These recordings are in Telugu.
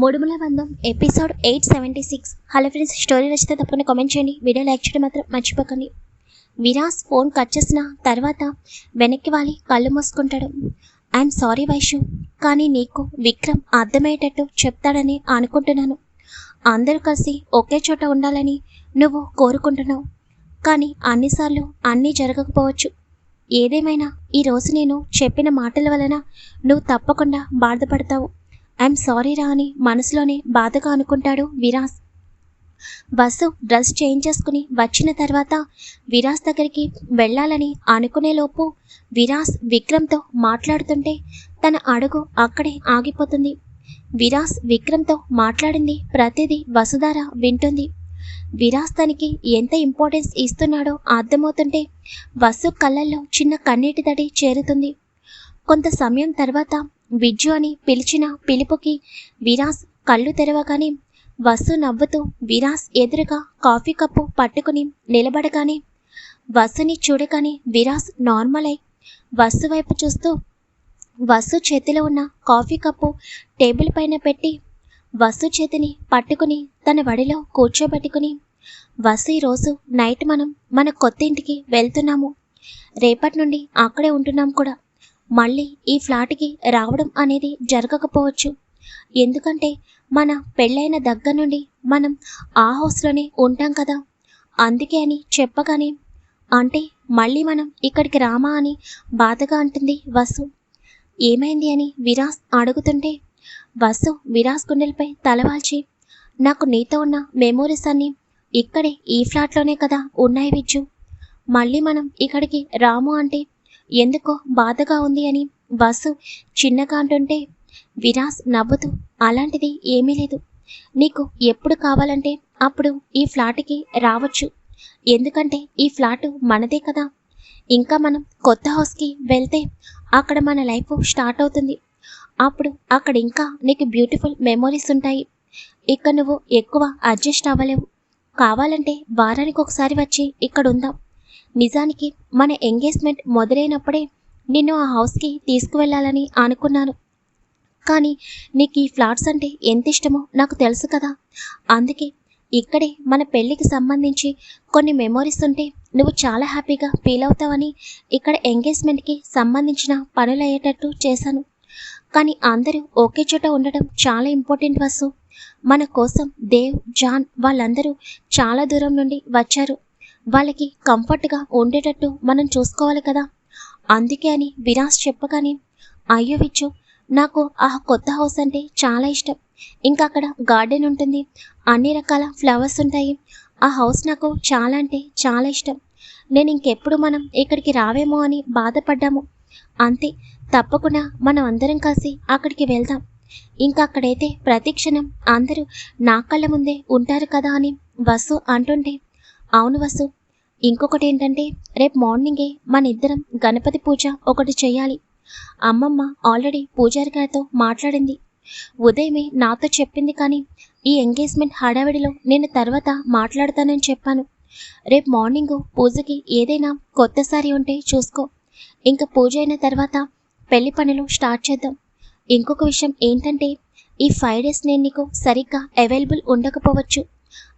Moodumulla Bandham episode eight seventy six. Hello friends story నచ్చితే తప్పకుండా కామెంట్ చేయండి. వీడియో లైక్ చేయడం మాత్రం మర్చిపోకండి. విరాస్ ఫోన్ కట్ చేసిన తర్వాత వెనక్కి వాలి కళ్ళు మూసుకుంటాడు. ఐఎమ్ సారీ వైషు కానీ నీకు విక్రమ్ అర్థమయ్యేటట్టు చెప్తాడని అనుకుంటున్నాను. అందరూ కలిసి ఒకే చోట ఉండాలని నువ్వు కోరుకుంటున్నావు. కానీ అన్నిసార్లు అన్నీ జరగకపోవచ్చు. ఏదేమైనా ఈరోజు నేను చెప్పిన మాటల వలన నువ్వు తప్పకుండా బాధపడతావు. ఐఎమ్ సారీ రా అని మనసులోనే బాధగా అనుకుంటాడు విరాస్. బస్సు డ్రెస్ చేంజ్ చేసుకుని వచ్చిన తర్వాత విరాస్ దగ్గరికి వెళ్ళాలని అనుకునేలోపు విరాస్ విక్రమ్తో మాట్లాడుతుంటే తన అడుగు అక్కడే ఆగిపోతుంది. విరాస్ విక్రమ్తో మాట్లాడింది ప్రతిదీ వసుధార వింటుంది. విరాస్ తనకి ఎంత ఇంపార్టెన్స్ ఇస్తున్నాడో అర్థమవుతుంటే వసు కళ్ళల్లో చిన్న కన్నీటి తడి చేరుతుంది. కొంత సమయం తర్వాత విజ్జు అని పిలిచిన పిలుపుకి విరాస్ కళ్ళు తెరవగానే వసు నవ్వుతూ విరాస్ ఎదురుగా కాఫీ కప్పు పట్టుకుని నిలబడగానే వసుని చూడగానే విరాస్ నార్మల్ అయి వసు వైపు చూస్తూ వసు చేతిలో ఉన్న కాఫీ కప్పు టేబుల్ పైన పెట్టి వసు చేతిని పట్టుకుని తన వడిలో కూర్చోబెట్టుకుని వసు ఈరోజు నైట్ మనం మన కొత్త ఇంటికి వెళ్తున్నాము. రేపటి నుండి అక్కడే ఉంటున్నాం కూడా. మళ్ళీ ఈ ఫ్లాట్కి రావడం అనేది జరగకపోవచ్చు. ఎందుకంటే మన పెళ్ళైన దగ్గర నుండి మనం ఆ హౌస్లోనే ఉంటాం కదా. అందుకే అని చెప్పగానే అంటే మళ్ళీ మనం ఇక్కడికి రామా అని బాధగా అంటుంది వసు. ఏమైంది అని విరాస్ అడుగుతుంటే వసు విరాస్ గుండెలపై తలవాల్చి నాకు నీతో ఉన్న మెమోరీస్ అన్నీ ఇక్కడే ఈ ఫ్లాట్లోనే కదా ఉన్నాయి విజ్జు. మళ్ళీ మనం ఇక్కడికి రాము అంటే ఎందుకో బాధగా ఉంది అని బస్సు చిన్నగా అంటుంటే విరాస్ నవ్వుతూ అలాంటిది ఏమీ లేదు. నీకు ఎప్పుడు కావాలంటే అప్పుడు ఈ ఫ్లాట్కి రావచ్చు. ఎందుకంటే ఈ ఫ్లాట్ మనదే కదా. ఇంకా మనం కొత్త హౌస్కి వెళ్తే అక్కడ మన లైఫ్ స్టార్ట్ అవుతుంది. అప్పుడు అక్కడ ఇంకా నీకు బ్యూటిఫుల్ మెమోరీస్ ఉంటాయి. ఇక్కడ నువ్వు ఎక్కువ అడ్జస్ట్ అవ్వలేవు. కావాలంటే వారానికి ఒకసారి వచ్చి ఇక్కడ ఉందాం నిజానికి మన ఎంగేజ్మెంట్ మొదలైనప్పుడే నిన్ను ఆ హౌస్కి తీసుకువెళ్ళాలని అనుకున్నాను. కానీ నీకు ఈ ఫ్లాట్స్ అంటే ఎంత ఇష్టమో నాకు తెలుసు కదా. అందుకే ఇక్కడే మన పెళ్ళికి సంబంధించి కొన్ని మెమోరీస్ ఉంటే నువ్వు చాలా హ్యాపీగా ఫీల్ అవుతావని ఇక్కడ ఎంగేజ్మెంట్కి సంబంధించిన పనులు అయ్యేటట్టు చేశాను. కానీ అందరూ ఒకే చోట ఉండటం చాలా ఇంపార్టెంట్ వస్తు మన కోసం దేవ్ జాన్ వాళ్ళందరూ చాలా దూరం నుండి వచ్చారు. వాళ్ళకి కంఫర్ట్గా ఉండేటట్టు మనం చూసుకోవాలి కదా. అందుకే అని విరాస్ చెప్పగానే అయ్యో విచ్చు నాకు ఆ కొత్త హౌస్ అంటే చాలా ఇష్టం. ఇంకా అక్కడ గార్డెన్ ఉంటుంది అన్ని రకాల ఫ్లవర్స్ ఉంటాయి. ఆ హౌస్ నాకు చాలా అంటే చాలా ఇష్టం. నేను ఇంకెప్పుడు మనం ఇక్కడికి రావేమో అని బాధపడ్డాము. అంతే తప్పకుండా మనం అందరం కలిసి అక్కడికి వెళ్దాం. ఇంకా అక్కడైతే ప్రతి క్షణం అందరూ నా కళ్ళ ముందే ఉంటారు కదా అని బస్సు అంటుంటే అవును వసు. ఇంకొకటి ఏంటంటే రేపు మార్నింగే మన ఇద్దరం గణపతి పూజ ఒకటి చేయాలి అమ్మమ్మ ఆల్రెడీ పూజారి గారితో మాట్లాడింది. ఉదయమే నాతో చెప్పింది కానీ ఈ ఎంగేజ్మెంట్ హడావిడిలో నేను తర్వాత మాట్లాడతానని చెప్పాను. రేపు మార్నింగ్ పూజకి ఏదైనా కొత్త సారీ ఉంటే చూసుకో. ఇంకా పూజ అయిన తర్వాత పెళ్ళి పనులు స్టార్ట్ చేద్దాం. ఇంకొక విషయం ఏంటంటే ఈ ఫైవ్ డేస్ నేను నీకు సరిగ్గా అవైలబుల్ ఉండకపోవచ్చు.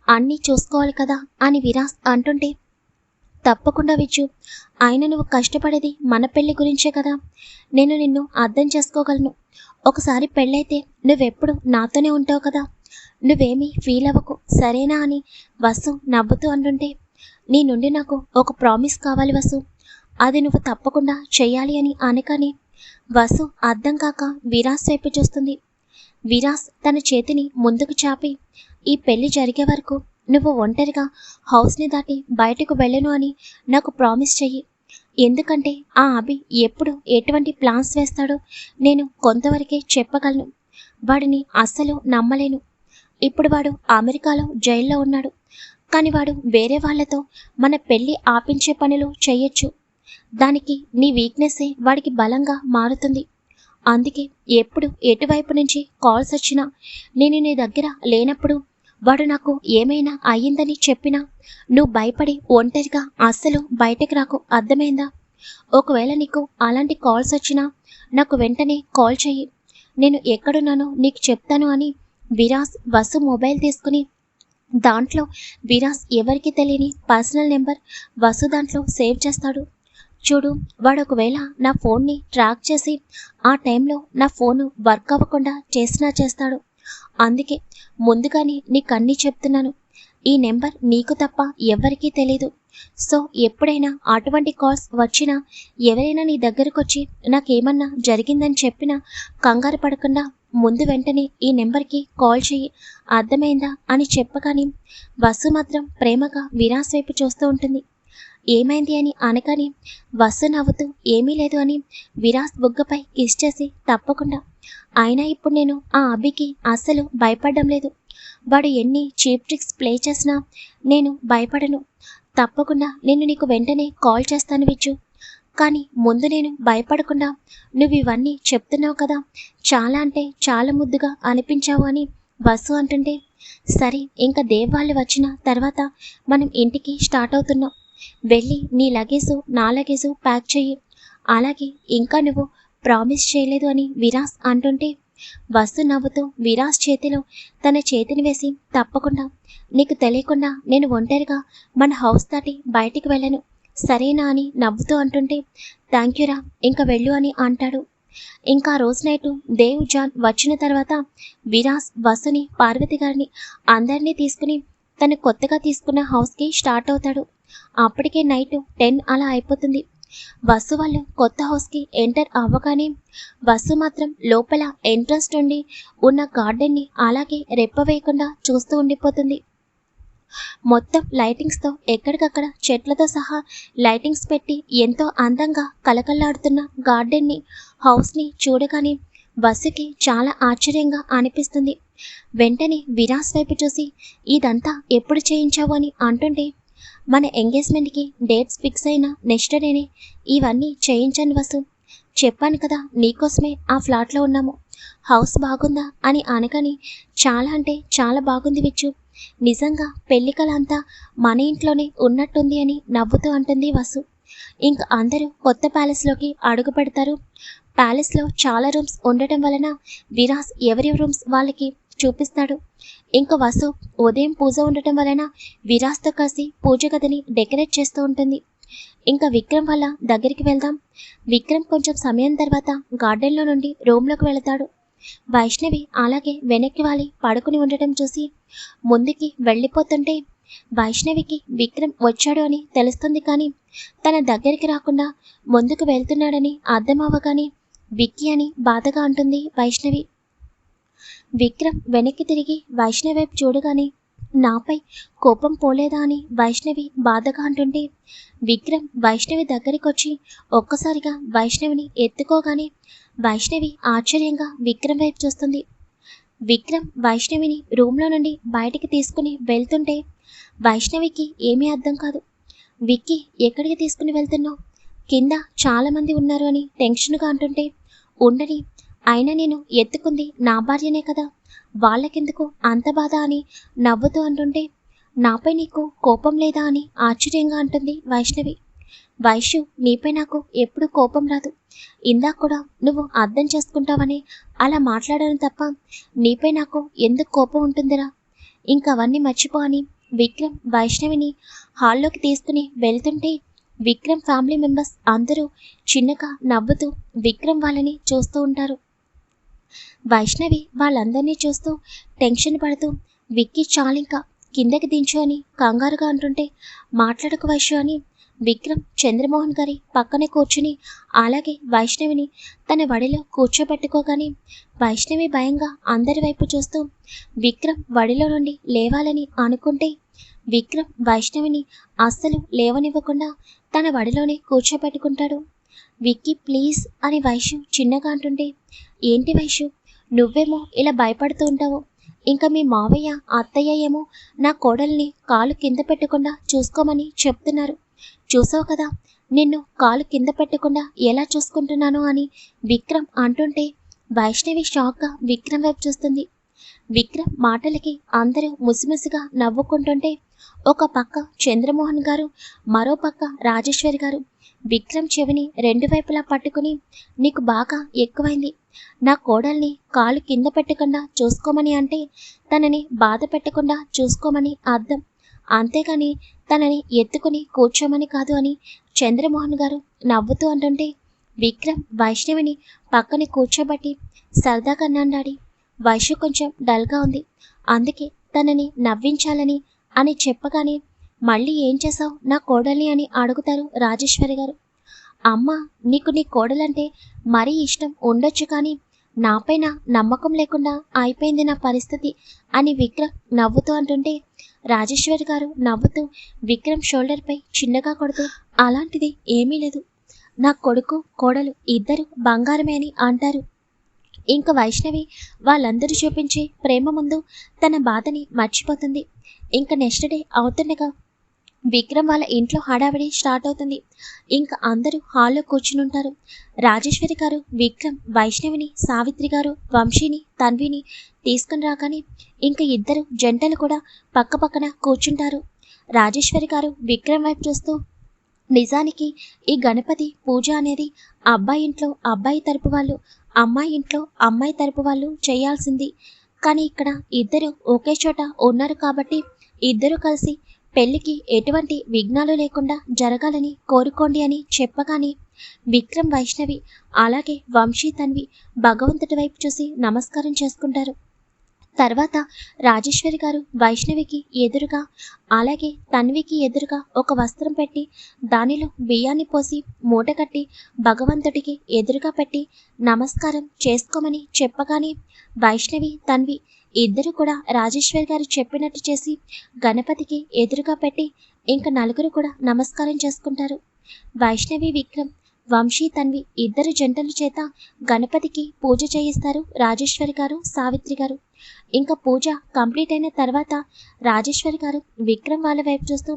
అన్నీ చూసుకోవాలి కదా అని విరాస్ అంటుంటే తప్పకుండా విచ్చు ఆయన నువ్వు కష్టపడేది మన పెళ్ళి గురించే కదా. నేను నిన్ను అర్థం చేసుకోగలను. ఒకసారి పెళ్ళైతే నువ్వెప్పుడు నాతోనే ఉంటావు కదా. నువ్వేమీ ఫీల్ అవ్వకు. సరేనా అని వసు నవ్వుతూ అంటుంటే నీ నుండి నాకు ఒక ప్రామిస్ కావాలి వసు. అది నువ్వు తప్పకుండా చేయాలి అని అనగానే వసు అర్థం కాక విరాస్ వైపు చూస్తుంది. విరాస్ తన చేతిని ముందుకు చాపి ఈ పెళ్ళి జరిగే వరకు నువ్వు ఒంటరిగా హౌస్ని దాటి బయటకు వెళ్ళను అని నాకు ప్రామిస్ చెయ్యి. ఎందుకంటే ఆ అభి ఎప్పుడు ఎటువంటి ప్లాన్స్ వేస్తాడో నేను కొంతవరకే చెప్పగలను. వాడిని అస్సలు నమ్మలేను. ఇప్పుడు వాడు అమెరికాలో జైల్లో ఉన్నాడు. కానీ వాడు వేరే వాళ్ళతో మన పెళ్ళి ఆపించే పనులు చేయొచ్చు దానికి నీ వీక్నెస్సే వాడికి బలంగా మారుతుంది. అందుకే ఎప్పుడు ఎటువైపు నుంచి కాల్స్ వచ్చినా నేను నీ దగ్గర లేనప్పుడు వాడు నాకు ఏమైనా అయ్యిందని చెప్పినా నువ్వు భయపడి ఒంటరిగా అస్సలు బయటకు రాకు. అర్థమైందా? ఒకవేళ నీకు అలాంటి కాల్స్ వచ్చినా నాకు వెంటనే కాల్ చెయ్యి. నేను ఎక్కడున్నానో నీకు చెప్తాను అని విరాస్ వసు మొబైల్ తీసుకుని దాంట్లో విరాస్ ఎవరికి తెలియని పర్సనల్ నెంబర్ వసు దాంట్లో సేవ్ చేస్తాడు. చూడు వాడు ఒకవేళ నా ఫోన్ని ట్రాక్ చేసి ఆ టైంలో నా ఫోను వర్క్ అవ్వకుండా చేసినా చేస్తాడు. అందుకే ముందుగానే నీకు అన్నీ చెప్తున్నాను. ఈ నెంబర్ నీకు తప్ప ఎవరికీ తెలీదు. సో ఎప్పుడైనా అటువంటి కాల్స్ వచ్చినా ఎవరైనా నీ దగ్గరకు వచ్చి నాకేమన్నా జరిగిందని చెప్పినా కంగారు పడకుండా ముందు వెంటనే ఈ నెంబర్కి కాల్ చెయ్యి. అర్థమైందా అని చెప్పగానే వసు మాత్రం ప్రేమగా విరాస్ వైపు చూస్తూ ఉంటుంది. ఏమైంది అని అనగానే వసు నవ్వుతూ ఏమీ లేదు అని విరాస్ బుగ్గపై కిస్ చేసి తప్పకుండా అయినా ఇప్పుడు నేను ఆ అభికి అస్సలు భయపడడం లేదు. వాడు ఎన్ని చీప్ ట్రిక్స్ ప్లే చేసినా నేను భయపడను. తప్పకుండా నేను నీకు వెంటనే కాల్ చేస్తాను విచ్చు కానీ ముందు నేను భయపడకుండా నువ్వు ఇవన్నీ చెప్తున్నావు కదా చాలా అంటే చాలా ముద్దుగా అనిపించావు అని వసు అంటుంటే సరే ఇంకా దేవ్ వాళ్ళు వచ్చిన తర్వాత మనం ఇంటికి స్టార్ట్ అవుతున్నాం. వెళ్ళి నీ లగేజు నా లగేజు ప్యాక్ చెయ్యి. అలాగే ఇంకా నువ్వు ప్రామిస్ చేయలేదు అని విరాస్ అంటుంటే వస్తు నవ్వుతూ విరాస్ చేతిలో తన చేతిని వేసి తప్పకుండా నీకు తెలియకుండా నేను ఒంటరిగా మన హౌస్ దాటి బయటికి వెళ్ళను. సరేనా అని నవ్వుతూ అంటుంటే థ్యాంక్ యూరా ఇంకా వెళ్ళు అని అంటాడు. ఇంకా రోజు నైటు దేవ్ జాన్ వచ్చిన తర్వాత విరాస్ వసుని పార్వతి గారిని అందరినీ తీసుకుని తను కొత్తగా తీసుకున్న హౌస్కి స్టార్ట్ అవుతాడు. అప్పటికే నైట్ టెన్ అలా అయిపోతుంది. వసు వాళ్ళు కొత్త హౌస్కి ఎంటర్ అవ్వగానే వసు మాత్రం లోపల ఎంట్రన్స్ నుండి ఉన్న గార్డెన్ని అలాగే రెప్పవేయకుండా చూస్తూ ఉండిపోతుంది. మొత్తం లైటింగ్స్తో ఎక్కడికక్కడ చెట్లతో సహా లైటింగ్స్ పెట్టి ఎంతో అందంగా కలకల్లాడుతున్న గార్డెన్ని హౌస్ని చూడగానే బస్సుకి చాలా ఆశ్చర్యంగా అనిపిస్తుంది. వెంటనే విరాస్ వైపు చూసి ఇదంతా ఎప్పుడు చేయించావు? అని అంటుంటే మన ఎంగేజ్మెంట్కి డేట్స్ ఫిక్స్ అయిన నెక్స్ట్ డేనే ఇవన్నీ చేయించండి వసు. చెప్పాను కదా నీకోసమే ఆ ఫ్లాట్లో ఉన్నాము. హౌస్ బాగుందా అని అనగానే చాలా అంటే చాలా బాగుంది విచ్చు. నిజంగా పెళ్ళి కళ అంతా మన ఇంట్లోనే ఉన్నట్టుంది అని నవ్వుతూ అంటుంది వసు. ఇంక అందరూ కొత్త ప్యాలెస్లోకి అడుగు పెడతారు. ప్యాలెస్లో చాలా రూమ్స్ ఉండటం వలన విరాస్ ఎవరి రూమ్స్ వాళ్ళకి చూపిస్తాడు. ఇంకా వసు ఉదయం పూజ ఉండటం వలన విరాస్తో కలిసి పూజ గదిని డెకరేట్ చేస్తూ ఉంటుంది. ఇంకా విక్రమ్ వాళ్ళ దగ్గరికి వెళ్దాం. విక్రమ్ కొంచెం సమయం తర్వాత గార్డెన్లో నుండి రూమ్లోకి వెళతాడు. వైష్ణవి అలాగే వెనక్కి వాలి పడుకుని ఉండటం చూసి ముందుకి వెళ్ళిపోతుంటే వైష్ణవికి విక్రమ్ వచ్చాడు అని తెలుస్తుంది కానీ తన దగ్గరికి రాకుండా ముందుకు వెళ్తున్నాడని అర్థం అవ్వగానే విక్కీ అని బాధగా అంటుంది వైష్ణవి. విక్రమ్ వెనక్కి తిరిగి వైష్ణవి వైపు చూడగానే నాపై కోపం పోలేదా? అని వైష్ణవి బాధగా అంటుంటే విక్రమ్ వైష్ణవి దగ్గరికి వచ్చి ఒక్కసారిగా వైష్ణవిని ఎత్తుకోగానే వైష్ణవి ఆశ్చర్యంగా విక్రమ్ వైపు చూస్తుంది. విక్రమ్ వైష్ణవిని రూమ్లో నుండి బయటికి తీసుకుని వెళ్తుంటే వైష్ణవికి ఏమీ అర్థం కాదు. విక్కీ ఎక్కడికి తీసుకుని వెళ్తున్నావు? కింద చాలామంది ఉన్నారు అని టెన్షన్గా అంటుంటే ఉండని అయినా నేను ఎత్తుకుంది నా భార్యనే కదా. వాళ్ళకెందుకు అంత బాధ అని నవ్వుతూ అంటుంటే నాపై నీకు కోపం లేదా అని ఆశ్చర్యంగా అంటుంది వైష్ణవి. వైష్యు నీపై నాకు ఎప్పుడు కోపం రాదు. ఇందాక కూడా నువ్వు అర్థం చేసుకుంటావని అలా మాట్లాడాను తప్ప నీపై నాకు ఎందుకు కోపం ఉంటుందిరా? ఇంకా అవన్నీ మర్చిపో అని విక్రమ్ వైష్ణవిని హాల్లోకి తీసుకుని వెళ్తుంటే విక్రమ్ ఫ్యామిలీ మెంబర్స్ అందరూ చిన్నగా నవ్వుతూ విక్రమ్ వాళ్ళని చూస్తూ ఉంటారు. వైష్ణవి వాళ్ళందరినీ చూస్తూ టెన్షన్ పడుతూ విక్కీ చాలింకా కిందకి దించు అని కంగారుగా అంటుంటే మాట్లాడక వైశ్యు అని విక్రమ్ చంద్రమోహన్ గారి పక్కనే కూర్చుని అలాగే వైష్ణవిని తన వడిలో కూర్చోబెట్టుకోగానే వైష్ణవి భయంగా అందరి వైపు చూస్తూ విక్రమ్ వడిలో నుండి లేవాలని అనుకుంటే విక్రమ్ వైష్ణవిని అస్సలు లేవనివ్వకుండా తన వడిలోనే కూర్చోబెట్టుకుంటాడు. విక్కీ ప్లీజ్ అని వైష్ణవ్ చిన్నగా అంటుంటే ఏంటి వైషు? నువ్వేమో ఇలా భయపడుతూ ఉంటావు. ఇంకా మీ మావయ్య అత్తయ్య ఏమో నా కోడల్ని కాలు కింద పెట్టకుండా చూసుకోమని చెప్తున్నారు. చూసావు కదా నిన్ను కాలు కింద పెట్టకుండా ఎలా చూసుకుంటున్నాను అని విక్రమ్ అంటుంటే వైష్ణవి షాక్గా విక్రమ్ వైపు చూస్తుంది. విక్రమ్ మాటలకి అందరూ ముసిముసిగా నవ్వుకుంటుంటే ఒక పక్క చంద్రమోహన్ గారు మరో పక్క రాజేశ్వరి గారు. విక్రమ్ చెవిని రెండు వైపులా పట్టుకుని నీకు బాగా ఎక్కువైంది. నా కోడల్ని కాలు కింద పెట్టకుండా చూసుకోమని అంటే తనని బాధ పెట్టకుండా చూసుకోమని అర్థం. అంతేగాని తనని ఎత్తుకుని కూర్చోమని కాదు అని చంద్రమోహన్ గారు నవ్వుతూ అంటుంటే విక్రమ్ వైష్ణవిని పక్కన కూర్చోబట్టి సరదాగా నన్నాడి. వైష్ణవి కొంచెం డల్గా ఉంది. అందుకే తనని నవ్వించాలని అని చెప్పగానే మళ్ళీ ఏం చేశావు నా కోడల్ని అని అడుగుతారు రాజేశ్వరి గారు. అమ్మ నీకు నీ కోడలంటే మరీ ఇష్టం ఉండొచ్చు కానీ నాపైన నమ్మకం లేకుండా అయిపోయింది నా పరిస్థితి అని విక్రమ్ నవ్వుతూ అంటుంటే రాజేశ్వరి గారు నవ్వుతూ విక్రమ్ షోల్డర్పై చిన్నగా కొడుతూ అలాంటిది ఏమీ లేదు. నా కొడుకు కోడలు ఇద్దరు బంగారమే అని అంటారు. ఇంక వైష్ణవి వాళ్ళందరూ చూపించే ప్రేమ ముందు తన బాధని మర్చిపోతుంది. ఇంక నెక్స్ట్ డే అవుతుండగా విక్రమ్ వాళ్ళ ఇంట్లో హడావిడి స్టార్ట్ అవుతుంది. ఇంకా అందరూ హాల్లో కూర్చుని ఉంటారు రాజేశ్వరి గారు విక్రమ్ వైష్ణవిని సావిత్రి గారు వంశీని తన్విని తీసుకుని రాగానే ఇంకా ఇద్దరు జంటలు కూడా పక్క పక్కన కూర్చుంటారు. రాజేశ్వరి గారు విక్రమ్ వైపు చూస్తూ నిజానికి ఈ గణపతి పూజ అనేది అబ్బాయి ఇంట్లో అబ్బాయి తరపు వాళ్ళు అమ్మాయి ఇంట్లో అమ్మాయి తరపు వాళ్ళు చేయాల్సింది. కానీ ఇక్కడ ఇద్దరు ఒకే చోట ఉన్నారు కాబట్టి ఇద్దరు కలిసి పెళ్ళికి ఎటువంటి విఘ్నాలు లేకుండా జరగాలని కోరుకోండి అని చెప్పగానే విక్రమ్ వైష్ణవి అలాగే వంశీ తన్వి భగవంతుడి వైపు చూసి నమస్కారం చేసుకుంటారు. తర్వాత రాజేశ్వరి గారు వైష్ణవికి ఎదురుగా అలాగే తన్వికి ఎదురుగా ఒక వస్త్రం పెట్టి దానిలో బియ్యాన్ని పోసి మూట కట్టి భగవంతుడికి ఎదురుగా పెట్టి నమస్కారం చేసుకోమని చెప్పగానే వైష్ణవి తన్వి ఇద్దరు కూడా రాజేశ్వరి గారు చెప్పినట్టు చేసి గణపతికి ఎదురుగా పెట్టి ఇంకా నలుగురు కూడా నమస్కారం చేసుకుంటారు. వైష్ణవి విక్రమ్ వంశీ తన్వి ఇద్దరు జంటల చేత గణపతికి పూజ చేయిస్తారు రాజేశ్వరి గారు సావిత్రి గారు. ఇంకా పూజ కంప్లీట్ అయిన తర్వాత రాజేశ్వరి గారు విక్రమ్ వాళ్ళ వైపు చూస్తూ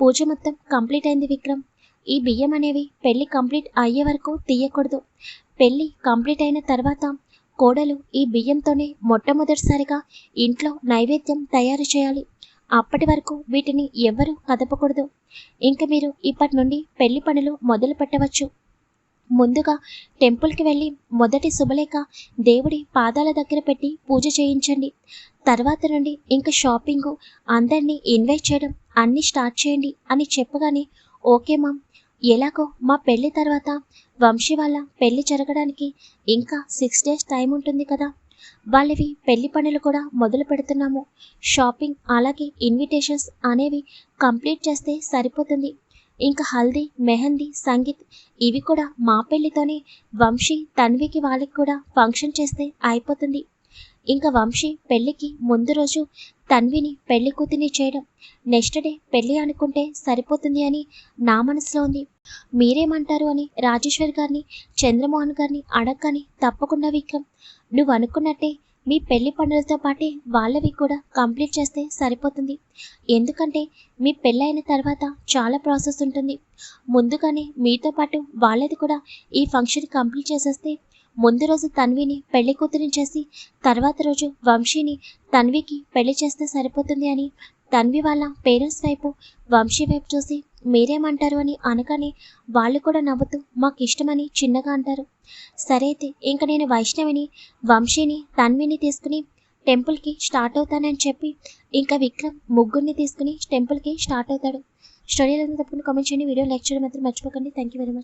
పూజ మొత్తం కంప్లీట్ అయింది విక్రమ్. ఈ బియ్యం అనేవి పెళ్ళి కంప్లీట్ అయ్యే వరకు తీయకూడదు. పెళ్ళి కంప్లీట్ అయిన తర్వాత కోడలు ఈ బియ్యంతోనే మొట్టమొదటిసారిగా ఇంట్లో నైవేద్యం తయారు చేయాలి. అప్పటి వరకు వీటిని ఎవ్వరూ కదపకూడదు. ఇంక మీరు ఇప్పటి నుండి పెళ్ళి పనులు మొదలు పెట్టవచ్చు. ముందుగా టెంపుల్కి వెళ్ళి మొదటి శుభలేఖ దేవుడి పాదాల దగ్గర పెట్టి పూజ చేయించండి. తర్వాత నుండి ఇంకా షాపింగు అందరినీ ఇన్వైట్ చేయడం అన్నీ స్టార్ట్ చేయండి అని చెప్పగానే ఓకే మామ్ ఎలాగో మా పెళ్ళి తర్వాత వంశీ వాళ్ళ పెళ్ళి జరగడానికి ఇంకా సిక్స్ డేస్ టైం ఉంటుంది కదా. వాళ్ళవి పెళ్ళి పనులు కూడా మొదలు పెడుతున్నాము. షాపింగ్ అలాగే ఇన్విటేషన్స్ అనేవి కంప్లీట్ చేస్తే సరిపోతుంది. ఇంకా హల్దీ మెహందీ సంగీత్ ఇవి కూడా మా పెళ్ళితోనే వంశీ తన్వికి వాళ్ళకి కూడా ఫంక్షన్ చేస్తే అయిపోతుంది. ఇంకా వంశీ పెళ్ళికి ముందు రోజు తన్విని పెళ్ళి కూతుని చేయడం. నెక్స్ట్ డే పెళ్ళి అనుకుంటే సరిపోతుంది అని నా మనసులో ఉంది. మీరేమంటారు అని రాజేశ్వర్ గారిని చంద్రమోహన్ గారిని అడగని తప్పకుండా విక్రమ్ నువ్వు అనుకున్నట్టే మీ పెళ్ళి పనులతో పాటే వాళ్ళవి కూడా కంప్లీట్ చేస్తే సరిపోతుంది. ఎందుకంటే మీ పెళ్ళైన తర్వాత చాలా ప్రాసెస్ ఉంటుంది. ముందుగానే మీతో పాటు వాళ్ళది కూడా ఈ ఫంక్షన్ కంప్లీట్ చేసేస్తే ముందు రోజు తన్విని పెళ్ళి కూతురిని చేసి తర్వాత రోజు వంశీని తన్వికి పెళ్ళి చేస్తే సరిపోతుంది అని తన్వి వాళ్ళ పేరెంట్స్ వైపు వంశీ వైపు చూసి మీరేమంటారు? అని అనగానే వాళ్ళు కూడా నవ్వుతూ మాకు ఇష్టమని చిన్నగా అంటారు. సరే అయితే ఇంక నేను వైష్ణవిని వంశీని తన్విని తీసుకుని టెంపుల్కి స్టార్ట్ అవుతానని చెప్పి ఇంకా విక్రమ్ ముగ్గురిని తీసుకుని టెంపుల్కి స్టార్ట్ అవుతాడు. స్టోరీలో తప్పకుండా కామెంట్ చేయండి. వీడియో లైక్ చేయడం మాత్రం మర్చిపోకండి. Thank you very much.